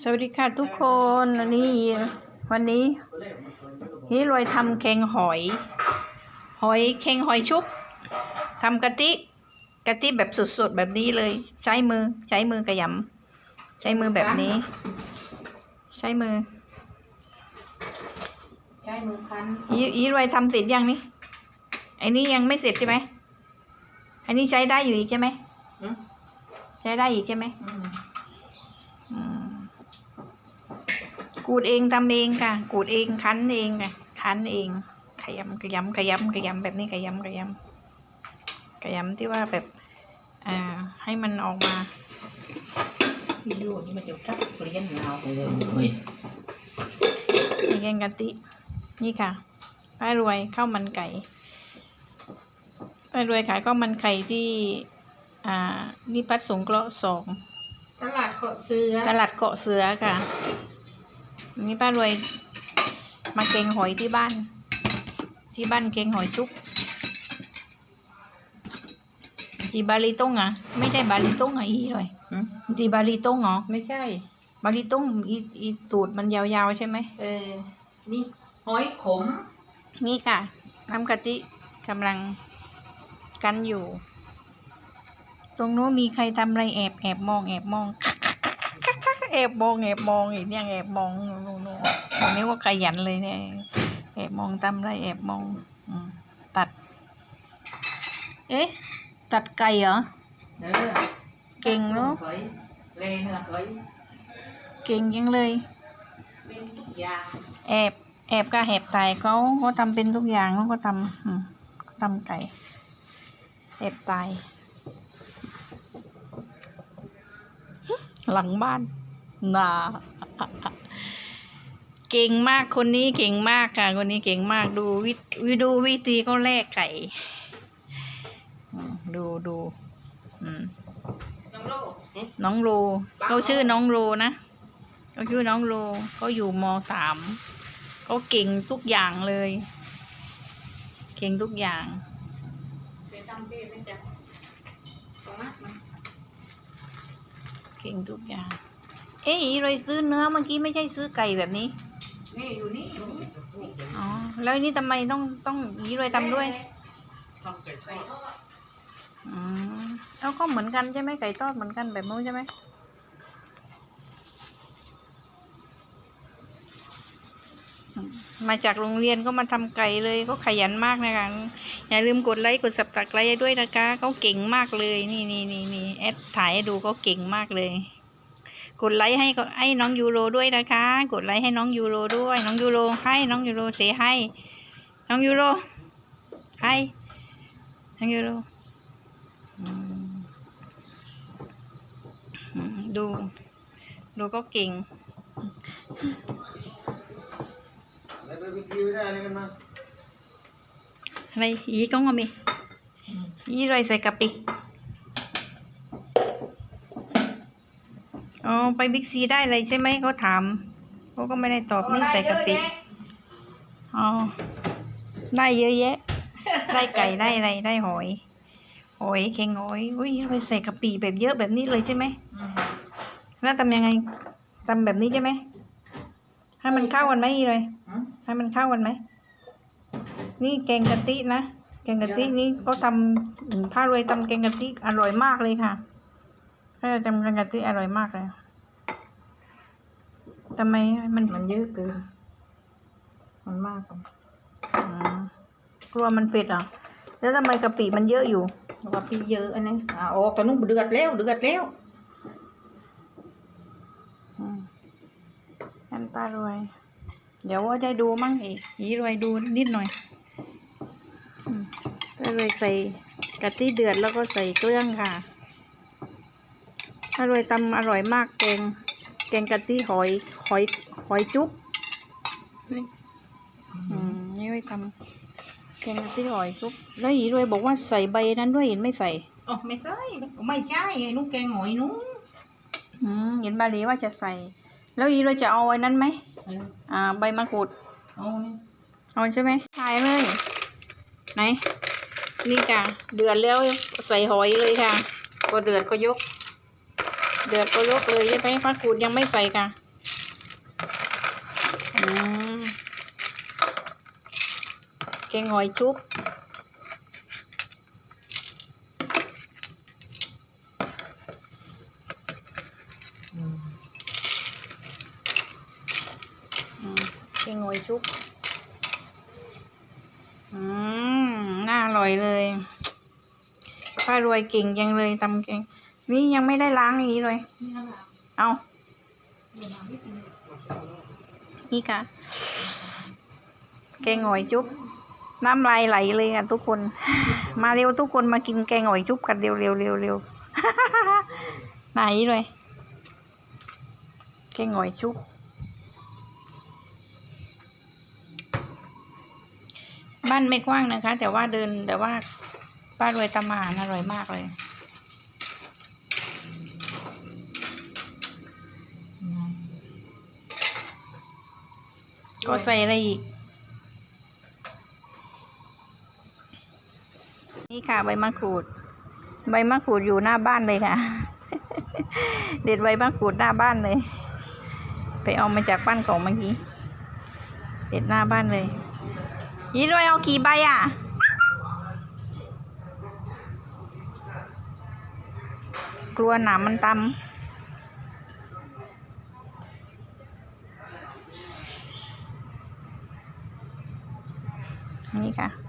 สวัสดีค่ะทุกคนวันนี้วันนี้นี่รวยทำแกงหอย หอยแกงหอยชุบทำกะทิกะทิแบบสดๆแบบนี้เลย ใช้มือใช้มือกระยำใช้มือแบบนี้ ใช้มือ ใช้มือคั้นอีอีรวยทำเสร็จยังนี่ไอ้นี่ยังไม่เสร็จใช่ไหมอันนี้ใช้ได้อยู่อีกใช่ไหมอืมใช้ได้อีกใช่ไหม อืม อืม กูดเองทำเองค่ะ กูดเองคั้นเองค่ะคั้นเองขยำขยำขยำขยำแบบนี้ขยำขยำขยำที่ว่าแบบอ่าให้มันออกมาวิดีโอนี่มันจะทักเรียนเราเออเฮ้ยในแกงกะทินี่ค่ะป้ารวยข้าวมันไก่ป้ารวยขายข้าวมันไก่ที่อ่านิพัฒน์สงเคราะห์สองตลาดเกาะเสือตลาดเกาะเสือค่ะ นี่ป้ารวยมาเกงหอยที่บ้าน ที่บ้านเกงหอยจุกจีบาลีต้งอะ ไม่ใช่บาลีต้งอะอีเลยอืมจีบาลีต้งเหรอไม่ใช่ บาลีต้งอีอีตูดมันยาวๆใช่ไหมเออ นี่หอยขม นี่ค่ะน้ำกะทิกำลังกันอยู่ ตรงโน้นมีใครทำอะไรแอบแอบมองแอบมอง แอบมองแอบมองอีกเนี่ยแอบมองนู่นนู่นวันนี้ว่าขยันเลยเนี่ยแอบมองทำอะไรแอบมองตัด เอ๊ะ ตัดไก่เหรอเก่งเนอะหอยเลเนื้เก่งยังเลย แอบแอบกับแหบไตเขาเขาทำเป็นทุกอย่างเขาก็ทำทำไก่แอบตาย หลังบ้าน น่าเก่งมากคนนี้เก่งมากค่ะ คนนี้เก่งมากดูวิวิดูวิธีเขาแลกไก่อืมดูดูอืมน้องโลกน้องโรเขาชื่อน้องโรนะเขาชื่อน้องโรเขาอยู่มสามเขาเก่งทุกอย่างเลย เก่งทุกอย่างไปทำเป็นนะจ๊ะตรงนั้นมันเก่งทุกอย่างเอ๊ะอีเลยซื้อเนื้อเมื่อกี้ไม่ใช่ซื้อไก่แบบนี้ นี่อยู่นี่อยู่นี่อ๋อ แล้วนี่ทำไมต้องต้องอีเลยทำด้วย ทำไก่ทอดอืมแล้วก็เหมือนกันใช่ไหมไก่ทอดเหมือนกันแบบนู้นใช่ไหมอืมมาจากโรงเรียนก็มาทำไก่เลยก็ขยันมากนะคะอย่าลืมกดไลค์กดสับตะไคร้ด้วยนะคะเขาเก่งมากเลย นี่นี่นี่นี่แอดถ่ายให้ดูเขาเก่งมากเลย กดไลค์ให้ก็ให้น้องยูโรด้วยนะคะ กดไลค์ให้น้องยูโรด้วย น้องยูโรให้น้องยูโรเสให้ น้องยูโรให้น้องยูโรอืมอืมดู ดูก็เก่งแล้วไปวิธีไม่ได้อะไรกันมาอะไรอีก้องก็มีอีไรใส่กะปิ อ๋อไปบิ๊กซีได้เลยใช่ไหมเขาถามเขาก็ไม่ได้ตอบนี่ใส่กะปิอ๋อได้เยอะแยะ ได้ไก่ได้อะไรได้หอยหอยเค็งหอยอุ้ยไปใส่กะปิแบบเยอะแบบนี้เลยใช่ไหมแล้วทำยังไงทำแบบนี้ใช่ไหมให้มันเข้ากันไหมเลยให้มันเข้ากันไหมนี่แกงกะทินะแกงกะทินี่ก็ทำผ้ารวยทำแกงกะทิอร่อยมากเลยค่ะ ถ้าทำแกงกะทิอร่อยมากเลยทำไมมันมันเยอะเกินมันมากกว่าอืมกลัวมันเผ็ดเหรอะ แล้วทำไมกะปิมันเยอะอยู่แล้วก็พี่เยอะอันนี้อ่าออกตอนนู้นเดือดแล้วเดือดแล้วอืมงั้นป้ารวย เดี๋ยวว่าได้ดูมั่งอีกอีรวยดูนิดหน่อยอืมป้ารวยใส่กะทิเดือดแล้วก็ใส่เครื่องค่ะ ป้ารวยทำอร่อยมากแกงแกงกะทิหอยหอยหอยจุ๊บนี่อืมนี่ไว้ทำแกงกะทิหอยจุ๊บแล้วอีรวยบอกว่าใส่ใบนั้นด้วยเห็นไม่ใส่อ๋อไม่ใช่ไม่ใช่ไอ้นุ้งแกงหอยนุ้งอืมเห็นบาลีว่าจะใส่ แล้วอีรวยจะเอาไอ้นั้นไหมเอออ่า ใบมะกรูดเอานี่เอาใช่ไหมถ่ายเลย ไหน นี่ค่ะ เดือดแล้วใส่หอยเลยค่ะ ก็เดือดก็ยก เดือดก็ยกเลยใช่ไหมมะกรูดยังไม่ใส่ค่ะแกงหอยชุบแกงหอยชุบ อืม น่าอร่อยเลยป้ารวยเก่งจังเลยตำแกง นี่ยังไม่ได้ล้างอย่างนี้เลย เอาอีกินนี่ค่ะ แกงหอยจุ๊บ น้ำลายไหลเลยอะทุกคน มาเร็วทุกคนมากินแกงหอยจุ๊บกันเร็วเร็วเร็วเร็วไหนเลย แกงหอยจุ๊บ บ้านไม่กว้างนะคะ แต่ว่าเดินแต่ว่าป้านรวยตำอาหารอร่อยมากเลย ก็ใส่อะไรอีก นี่ค่ะ ใบมะกรูด ใบมะกรูดอยู่หน้าบ้านเลยค่ะ เด็ดใบมะกรูดหน้าบ้านเลย ไปเอามาจากบ้านของเมื่อกี้ เด็ดหน้าบ้านเลย ยี่ด้วยเอากี่ใบอะกลัวหนามมันตำ นี่ค่ะ